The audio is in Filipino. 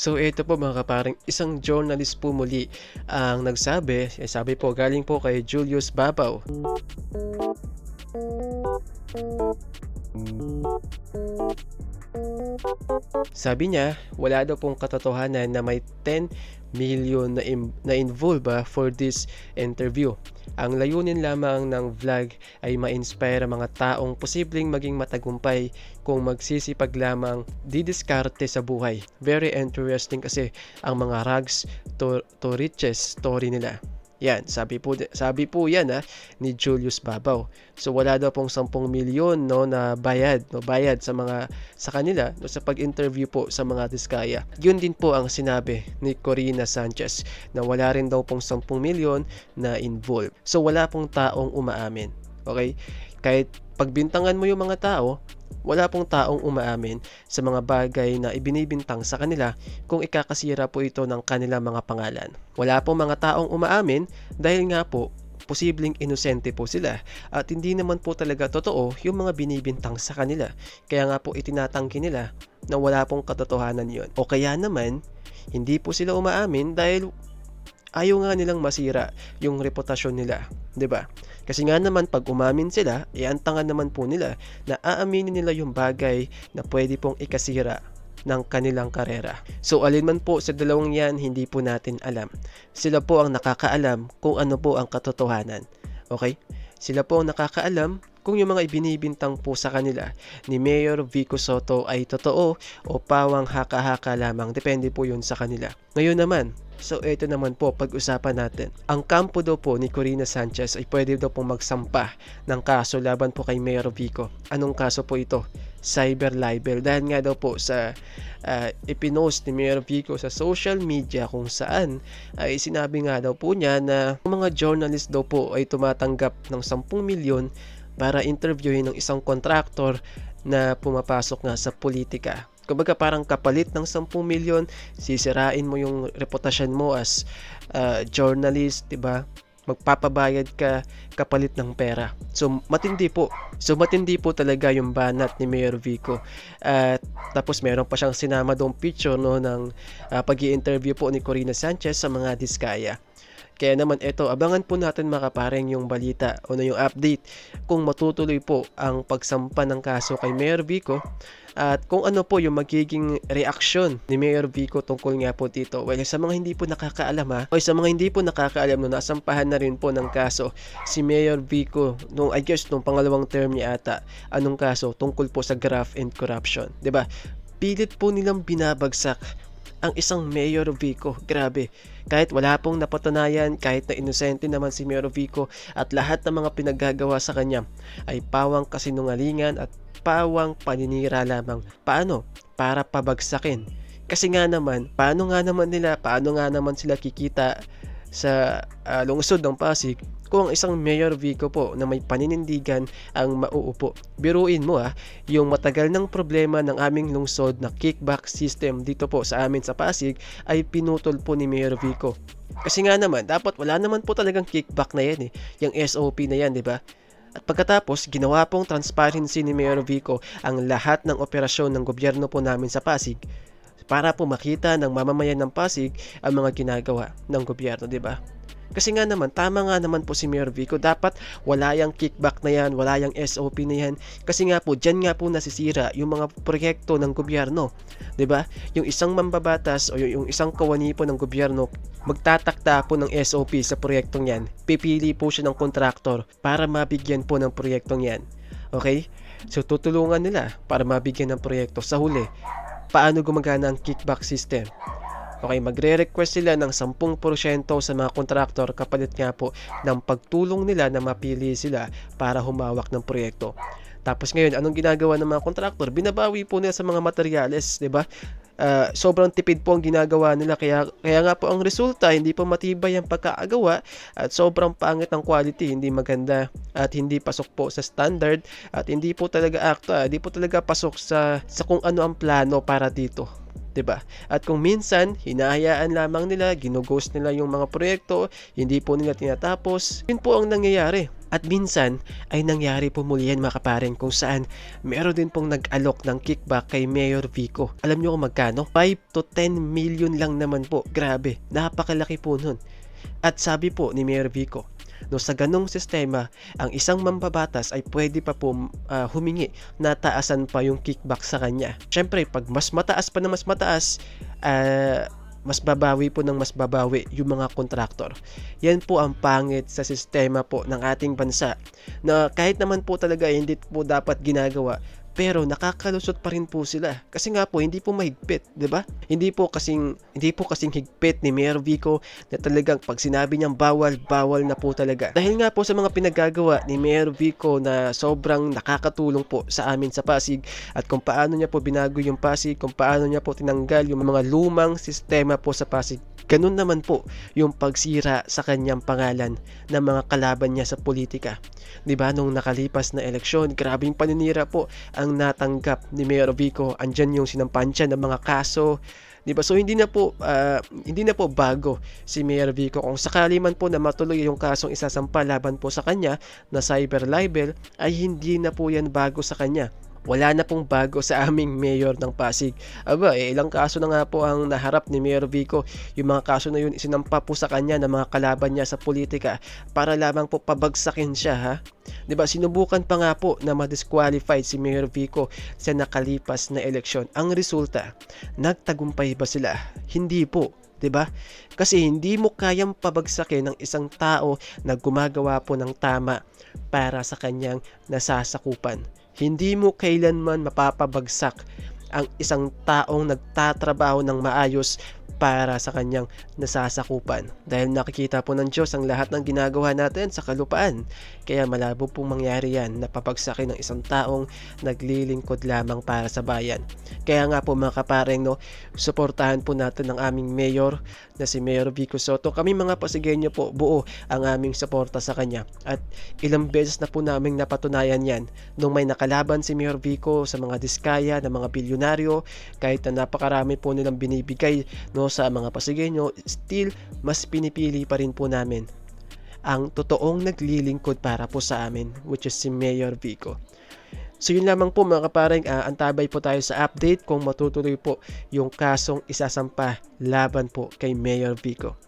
So ito po mga kaparing, isang journalist po muli ang nagsabi, eh, sabi po galing po kay Julius Babaw. Sabi niya, wala daw pong katotohanan na may 10 million na, im- na involve ah, for this interview. Ang layunin lamang ng vlog ay ma-inspire ang mga taong posibleng maging matagumpay kung magsisipag lamang didiskarte sa buhay. Very interesting kasi ang mga rags to, to riches story nila. Yan, sabi po sabi po 'yan ha, ni Julius Babaw. So wala daw pong 10 milyon no na bayad, no bayad sa mga sa kanila no sa pag-interview po sa mga diskaya. Yun din po ang sinabi ni Corina Sanchez na wala rin daw pong 10 milyon na involved. So wala pong taong umaamin. Okay? Kahit pagbintangan mo yung mga tao, wala pong taong umaamin sa mga bagay na ibinibintang sa kanila kung ikakasira po ito ng kanilang mga pangalan. Wala pong mga taong umaamin dahil nga po posibleng inosente po sila at hindi naman po talaga totoo yung mga binibintang sa kanila. Kaya nga po itinatanggi nila na wala pong katotohanan yon. O kaya naman, hindi po sila umaamin dahil ayaw nga nilang masira yung reputasyon nila, 'di ba? Kasi nga naman pag umamin sila, iantangan naman po nila na aaminin nila yung bagay na pwede pong ikasira ng kanilang karera. So alin man po sa dalawang yan, hindi po natin alam. Sila po ang nakakaalam kung ano po ang katotohanan. Okay? Sila po ang nakakaalam kung yung mga ibinibintang po sa kanila ni Mayor Vico Soto ay totoo o pawang haka-haka lamang. Depende po yun sa kanila. Ngayon naman, So ito naman po pag-usapan natin. Ang kampo daw po ni Corina Sanchez ay pwede daw pong magsampa ng kaso laban po kay Mayor Vico. Anong kaso po ito? Cyber libel. Dahil nga daw po sa uh, ipinost ni Mayor Vico sa social media kung saan ay sinabi nga daw po niya na mga journalist daw po ay tumatanggap ng 10 milyon para interviewin ng isang kontraktor na pumapasok nga sa politika. Kumbaga parang kapalit ng 10 milyon, sisirain mo yung reputasyon mo as uh, journalist, 'di ba? Magpapabayad ka kapalit ng pera. So matindi po. So matindi po talaga yung banat ni Mayor Vico. At uh, tapos meron pa siyang sinama dong picture no ng uh, pag-i-interview po ni Corina Sanchez sa mga diskaya. Kaya naman ito, abangan po natin makapareng yung balita o na yung update kung matutuloy po ang pagsampa ng kaso kay Mayor Vico at kung ano po yung magiging reaksyon ni Mayor Vico tungkol nga po dito. Well, sa mga hindi po nakakaalam ha, o sa mga hindi po nakakaalam no, nasampahan na rin po ng kaso si Mayor Vico nung I guess nung pangalawang term niya ata. Anong kaso? Tungkol po sa graft and corruption. 'di ba? Pilit po nilang binabagsak ang isang Mayor Vico. Grabe. Kahit wala pong napatunayan, kahit na inosente naman si Mayor Vico at lahat ng mga pinaggagawa sa kanya ay pawang kasinungalingan at pawang paninira lamang. Paano? Para pabagsakin. Kasi nga naman, paano nga naman nila, paano nga naman sila kikita sa uh, lungsod ng Pasig kung ang isang Mayor Vico po na may paninindigan ang mauupo. Biruin mo ah, yung matagal ng problema ng aming lungsod na kickback system dito po sa amin sa Pasig ay pinutol po ni Mayor Vico. Kasi nga naman, dapat wala naman po talagang kickback na yan eh. Yung SOP na yan, di ba? At pagkatapos, ginawa pong transparency ni Mayor Vico ang lahat ng operasyon ng gobyerno po namin sa Pasig para po makita ng mamamayan ng Pasig ang mga ginagawa ng gobyerno, di ba? Kasi nga naman, tama nga naman po si Mayor Vico. Dapat wala yung kickback na yan, wala yung SOP na yan. Kasi nga po, dyan nga po nasisira yung mga proyekto ng gobyerno. ba? Diba? Yung isang mambabatas o yung isang kawani po ng gobyerno, magtatakta po ng SOP sa proyektong yan. Pipili po siya ng kontraktor para mabigyan po ng proyektong yan. Okay? So tutulungan nila para mabigyan ng proyekto sa huli. Paano gumagana ang kickback system? Okay, magre-request sila ng 10% sa mga kontraktor kapalit nga po ng pagtulong nila na mapili sila para humawak ng proyekto. Tapos ngayon, anong ginagawa ng mga kontraktor? Binabawi po nila sa mga materyales, 'di ba? Uh, sobrang tipid po ang ginagawa nila kaya kaya nga po ang resulta hindi po matibay ang pagkaagawa at sobrang pangit ang quality hindi maganda at hindi pasok po sa standard at hindi po talaga akta hindi po talaga pasok sa sa kung ano ang plano para dito ba? At kung minsan hinahayaan lamang nila, ginughost nila yung mga proyekto, hindi po nila tinatapos, yun po ang nangyayari. At minsan ay nangyari po muli yan mga kapareng kung saan meron din pong nag-alok ng kickback kay Mayor Vico. Alam nyo kung magkano? 5 to 10 million lang naman po. Grabe, napakalaki po nun. At sabi po ni Mayor Vico, no sa ganong sistema, ang isang mambabatas ay pwede pa po ah, humingi na taasan pa yung kickback sa kanya. Syempre, pag mas mataas pa na mas mataas, ah, mas babawi po ng mas babawi yung mga kontraktor. Yan po ang pangit sa sistema po ng ating bansa na kahit naman po talaga hindi po dapat ginagawa pero nakakalusot pa rin po sila kasi nga po hindi po mahigpit, 'di ba? Hindi po kasing hindi po kasing higpit ni Mayor Vico na talagang pag sinabi niyang bawal, bawal na po talaga. Dahil nga po sa mga pinagagawa ni Mayor Vico na sobrang nakakatulong po sa amin sa Pasig at kung paano niya po binago yung Pasig, kung paano niya po tinanggal yung mga lumang sistema po sa Pasig. Ganun naman po yung pagsira sa kanyang pangalan ng mga kalaban niya sa politika. 'Di ba nung nakalipas na eleksyon, grabing paninira po ang natanggap ni Mayor Vico. Andyan yung sinampahan siya ng mga kaso, 'di ba? So hindi na po ah, hindi na po bago si Mayor Vico kung sakali man po na matuloy yung kasong isasampa laban po sa kanya na cyber libel ay hindi na po yan bago sa kanya. Wala na pong bago sa aming mayor ng Pasig. Aba, eh, ilang kaso na nga po ang naharap ni Mayor Vico. Yung mga kaso na yun, isinampa po sa kanya ng mga kalaban niya sa politika para lamang po pabagsakin siya, ha? ba Sinubukan pa nga po na ma-disqualify si Mayor Vico sa nakalipas na eleksyon. Ang resulta, nagtagumpay ba sila? Hindi po. 'di ba? Kasi hindi mo kayang pabagsakin ng isang tao na gumagawa po ng tama para sa kanyang nasasakupan. Hindi mo kailanman mapapabagsak ang isang taong nagtatrabaho ng maayos para sa kanyang nasasakupan. Dahil nakikita po ng Diyos ang lahat ng ginagawa natin sa kalupaan. Kaya malabo pong mangyari yan na papagsakin ng isang taong naglilingkod lamang para sa bayan. Kaya nga po mga kapareng, no, suportahan po natin ang aming mayor na si Mayor Vico Soto. Kami mga Pasigueño po, buo ang aming suporta sa kanya. At ilang beses na po naming napatunayan yan nung may nakalaban si Mayor Vico sa mga diskaya ng mga bilyonaryo kahit na napakarami po nilang binibigay no, sa mga Pasigueño, still mas pinipili pa rin po namin ang totoong naglilingkod para po sa amin which is si Mayor Vico. So yun lamang po mga kapareng, uh, antabay po tayo sa update kung matutuloy po yung kasong isasampa laban po kay Mayor Vico.